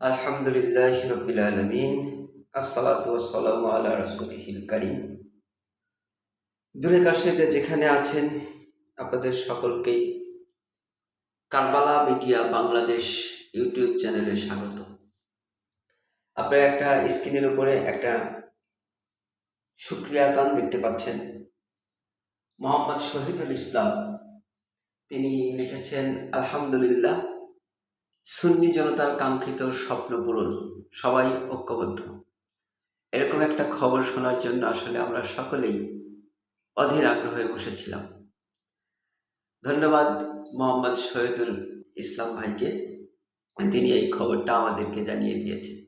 আলহামদুলিল্লাহ রবিল আলমিন, আসসালাতু আসসালামু আলা রসুলহিল করিম। দূরে কাছে যে যেখানে আছেন আপনাদের সকলকেই কারবালা মিডিয়া বাংলাদেশ ইউটিউব চ্যানেলে স্বাগত। আপনারা একটা স্ক্রিনের উপরে একটা সুক্রিয়া তান দেখতে পাচ্ছেন। মোহাম্মদ শহীদুল ইসলাম, তিনি লিখেছেন, আলহামদুলিল্লাহ সুন্নি জনতার কাঙ্ক্ষিত স্বপ্ন পূরণ, সবাই ঐক্যবদ্ধ। এরকম একটা খবর শোনার জন্য আসলে আমরা সকলেই অধীর আগ্রহে বসেছিলাম। ধন্যবাদ মোহাম্মদ শহীদুল ইসলাম ভাইকে তিনি এই খবরটা আমাদেরকে জানিয়ে দিয়েছেন।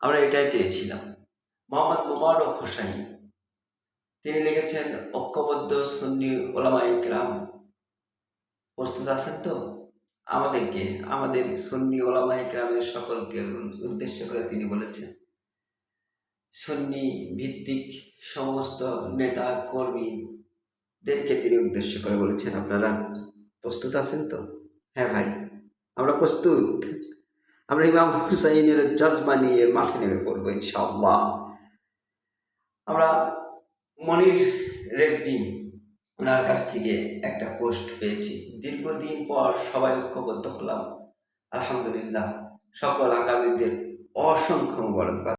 আমরা এটাই চেয়েছিলাম। মোহাম্মদ মুবারক হোসাইন, তিনি লিখেছেন, ঐক্যবদ্ধ সুন্নি ওলামাই গ্রাম প্রস্তুত আছেন তো? আমাদেরকে, আমাদের সুন্নি ওলামাই গ্রামের সকলকে উদ্দেশ্য করে তিনি বলেছেন, সন্নি ভিত্তিক সমস্ত নেতা কর্মীদেরকে তিনি উদ্দেশ্য করে বলেছেন। আপনারা প্রস্তুত আছেন তো? হ্যাঁ ভাই, আমরা প্রস্তুত। আমরা ইমাম হুসাইনের জজবা নিয়ে মাঠে নেমে পড়ব ইনশাআল্লাহ। আমরা মনির রেজদিন ওনার কাছ থেকে একটা পোস্ট পেয়েছি। দীর্ঘদিন পর সবাই ঐক্যবদ্ধ হলাম। আলহামদুলিল্লাহ, সকল আকামীদের অসংখ্য মুবারকবাদ।